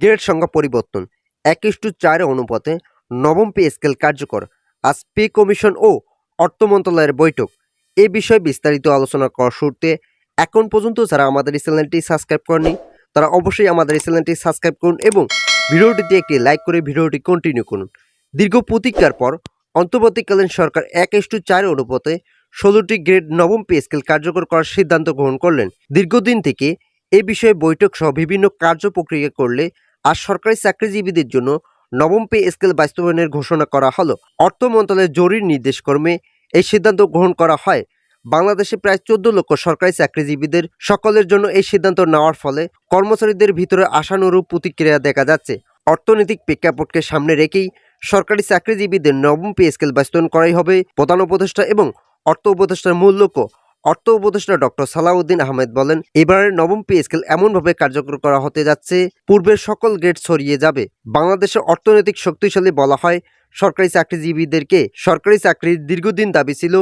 Grade সংখ্যা পরিবর্তন। একুশ টু চার অনুপাতে নবম পে স্কেল কার্যকর। আজ পে কমিশন ও অর্থ মন্ত্রণালয়ের বৈঠক। এ বিষয়ে বিস্তারিত আলোচনা করার শুরুতে এখন পর্যন্ত যারা আমাদের এই চ্যানেলটি সাবস্ক্রাইব করেনি তারা অবশ্যই আমাদের এই চ্যানেলটি সাবস্ক্রাইব করুন এবং ভিডিওটিতে একটি লাইক করে ভিডিওটি কন্টিনিউ করুন। দীর্ঘ প্রতীক্ষার পর অন্তর্বর্তীকালীন সরকার এক টু চার অনুপাতে ষোলোটি গ্রেড নবম পে স্কেল কার্যকর করার সিদ্ধান্ত গ্রহণ করলেন। দীর্ঘদিন থেকে এ বিষয়ে বৈঠক সহ বিভিন্ন কার্য প্রক্রিয়া করলে আর সরকারি চাকরিজীবীদের জন্য নবম পে স্কেল বাস্তবায়নের ঘোষণা করা হলো। অর্থ মন্ত্রণালয়ের জরুরি নির্দেশক্রমে এই সিদ্ধান্ত গ্রহণ করা হয়। বাংলাদেশে প্রায় চোদ্দ লক্ষ সরকারি চাকরিজীবীদের সকলের জন্য এই সিদ্ধান্ত নেওয়ার ফলে কর্মচারীদের ভিতরে আশানুরূপ প্রতিক্রিয়া দেখা যাচ্ছে। অর্থনৈতিক প্রেক্ষাপটকে সামনে রেখেই সরকারি চাকরিজীবীদের নবম পে স্কেল বাস্তবায়ন করাই হবে প্রধান উপদেষ্টা এবং অর্থ উপদেষ্টার মূল লক্ষ্য। অর্থ উপদেষ্টা ডক্টর সালাউদ্দিন আহমেদ বলেন, এবারের নবম পে স্কেল এমনভাবে কার্যকর করা হতে যাচ্ছে, পূর্বের সকল গ্রেড ছড়িয়ে যাবে। বাংলাদেশের অর্থনৈতিক শক্তিশালী বলা হয়, সরকারি চাকরিজীবীদেরকে সরকারি চাকরির দীর্ঘদিন দাবি ছিল,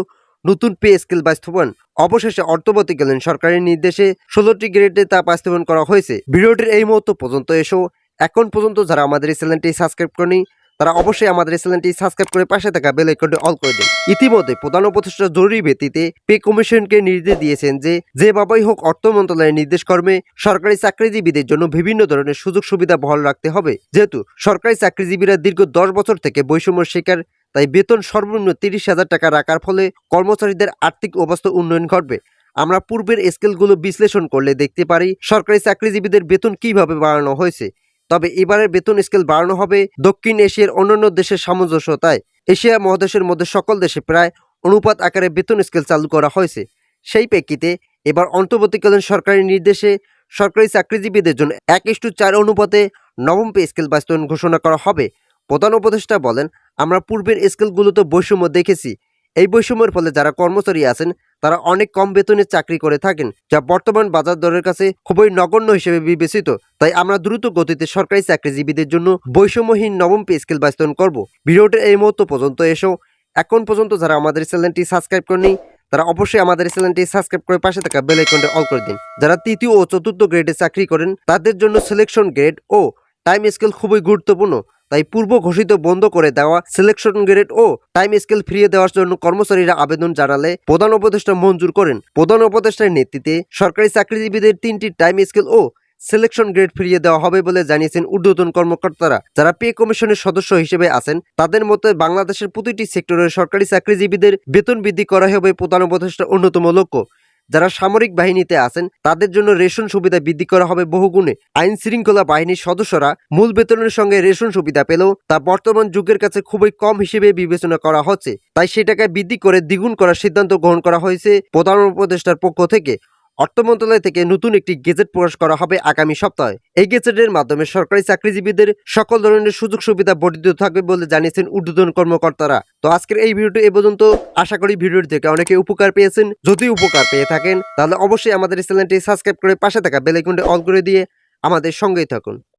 নতুন পে স্কেল বাস্তবায়ন। অবশেষে অর্থবর্তীকালীন সরকারের নির্দেশে, ষোলোটি গ্রেডে তা বাস্তবায়ন করা হয়েছে। ভিডিওটির এই মুহূর্ত পর্যন্ত এসো। এখন পর্যন্ত যারা আমাদের এই চ্যানেলটি সাবস্ক্রাইব করেনি তারা অবশ্যই আমাদের চ্যানেলটি সাবস্ক্রাইব করে পাশে থাকা বেল আইকনটি অল করে দিন। ইতিমধ্যে প্রধান উপদেষ্টা জরুরি ভিত্তিতে পে কমিশনকে নির্দেশ দিয়েছেন যে যেভাবেই হোক অর্থ মন্ত্রণালয়ের নির্দেশ কর্মে সরকারি চাকরিজীবীদের জন্য বিভিন্ন ধরনের সুযোগ সুবিধা বহাল রাখতে হবে। যেহেতু সরকারি চাকরিজীবীরা দীর্ঘ দশ বছর থেকে বৈষম্যের শিকার, তাই বেতন সর্বনিম্ন তিরিশ হাজার টাকা রাখার ফলে কর্মচারীদের আর্থিক অবস্থা উন্নয়ন ঘটবে। আমরা পূর্বের স্কেলগুলো বিশ্লেষণ করলে দেখতে পারি সরকারি চাকরিজীবীদের বেতন কীভাবে বাড়ানো হয়েছে। তবে এবারের বেতন স্কেল বাড়ানো হবে দক্ষিণ এশিয়ার অন্যান্য দেশের সামঞ্জস্যতায়। এশিয়া মহাদেশের মধ্যে সকল দেশে প্রায় অনুপাত আকারে বেতন স্কেল চালু করা হয়েছে। সেই প্রেক্ষিতে এবার অন্তর্বর্তীকালীন সরকারি নির্দেশে সরকারি চাকরিজীবীদের জন্য এক ইস্টু চার অনুপাতে নবম পে স্কেল বাস্তবায়ন ঘোষণা করা হবে। প্রধান উপদেষ্টা বলেন, আমরা পূর্বের স্কেলগুলোতে বৈষম্য দেখেছি এই বৈষম্যের ফলে যারা কর্মচারী আছেন, তারা অনেক কম বেতনে চাকরি করে থাকেন, যা বর্তমান বাজার দরের কাছে খুবই নগণ্য হিসেবে বিবেচিত। তাই আমরা দ্রুত গতিতে সরকারি চাকরিজীবীদের জন্য বৈষম্যহীন নবম পে স্কেল বাস্তবায়ন করব। ভিডিওটির এই মুহূর্ত পর্যন্ত এসো। এখন পর্যন্ত যারা আমাদের চ্যানেলটি সাবস্ক্রাইব করেনি তারা অবশ্যই আমাদের চ্যানেলটি সাবস্ক্রাইব করে পাশে থাকা বেল আইকনটি অল করে দিন। যারা তৃতীয় ও চতুর্থ গ্রেডে চাকরি করেন, তাদের জন্য সিলেকশন গ্রেড ও টাইম স্কেল খুবই গুরুত্বপূর্ণ। তাই পূর্ব ঘোষিত বন্ধ করে দেওয়া সিলেকশন গ্রেড ও টাইম স্কেল ফিরিয়ে দেওয়ার জন্য কর্মচারীরা আবেদন জানালে প্রধান উপদেষ্টা মঞ্জুর করেন। প্রধান উপদেষ্টার নেতৃত্বে সরকারি চাকরিজীবীদের তিনটি টাইম স্কেল ও সিলেকশন গ্রেড ফিরিয়ে দেওয়া হবে বলে জানিয়েছেন ঊর্ধ্বতন কর্মকর্তারা। যারা পে কমিশনের সদস্য হিসেবে আছেন, তাদের মতে বাংলাদেশের প্রতিটি সেক্টরের সরকারি চাকরিজীবীদের বেতন বৃদ্ধি করা হবে প্রধান উপদেষ্টার অন্যতম লক্ষ্য। যারা সামরিক বাহিনীতে আছেন, তাদের জন্য রেশন সুবিধা বৃদ্ধি করা হবে বহুগুণে। আইন শৃঙ্খলা বাহিনীর সদস্যরা মূল বেতনের সঙ্গে রেশন সুবিধা পেলেও তা বর্তমান যুগের কাছে খুবই কম হিসেবে বিবেচনা করা হচ্ছে। তাই সেটাকে বৃদ্ধি করে দ্বিগুণ করার সিদ্ধান্ত গ্রহণ করা হয়েছে প্রধান উপদেষ্টার পক্ষ থেকে। অর্থ মন্ত্রণালয় থেকে নতুন একটি গেজেট প্রকাশ করা হবে আগামী সপ্তাহে। এই গেজেটের মাধ্যমে সরকারি চাকরিজীবীদের সকল ধরনের সুযোগ সুবিধা বর্ধিত থাকবে বলে জানিয়েছেন ঊর্ধ্বতন কর্মকর্তারা। তো আজকের এই ভিডিওটি এ পর্যন্ত। আশা করি ভিডিওটি থেকে অনেকে উপকার পেয়েছেন। যদি উপকার পেয়ে থাকেন, তাহলে অবশ্যই আমাদের চ্যানেলটি সাবস্ক্রাইব করে পাশে থাকা বেল অন অল করে দিয়ে আমাদের সঙ্গেই থাকুন।